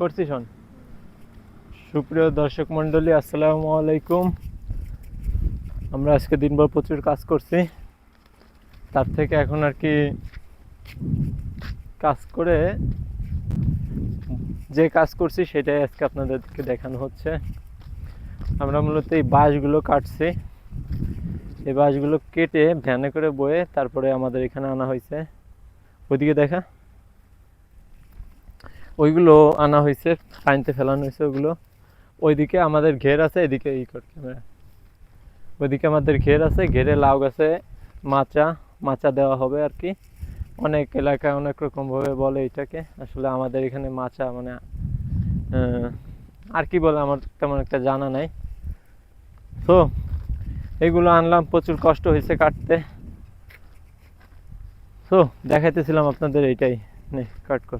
করছি, শোন। সুপ্রিয় দর্শক মণ্ডলী, আসসালামু আলাইকুম। আমরা আজকে দিনভর প্রচুর কাজ করছি। তার থেকে এখন আর কি কাজ করে যে কাজ করছি, সেটাই আজকে আপনাদেরকে দেখানো হচ্ছে। আমরা মূলত এই বাঁশগুলো কাটছি। এই বাঁশগুলো কেটে ভ্যানে করে বয়ে তারপরে আমাদের এখানে আনা হয়েছে। ওইদিকে দেখা। ওইগুলো আনা হয়েছে পানিতে ফেলানো হয়েছে ওগুলো। ওইদিকে আমাদের ঘের আছে, এদিকে ই কর ক্যামেরা। ওইদিকে আমাদের ঘের আছে, ঘেরে লাউ গাছে মাচা মাচা দেওয়া হবে আর কি। অনেক এলাকায় অনেক রকমভাবে বলে এটাকে। আসলে আমাদের এখানে মাচা মানে আর কি বলে আমার তেমন একটা জানা নাই। তো, এগুলো আনলাম, প্রচুর কষ্ট হয়েছে কাটতে। তো, দেখাইতেছিলাম আপনাদের এইটাই। নে, কাট কর।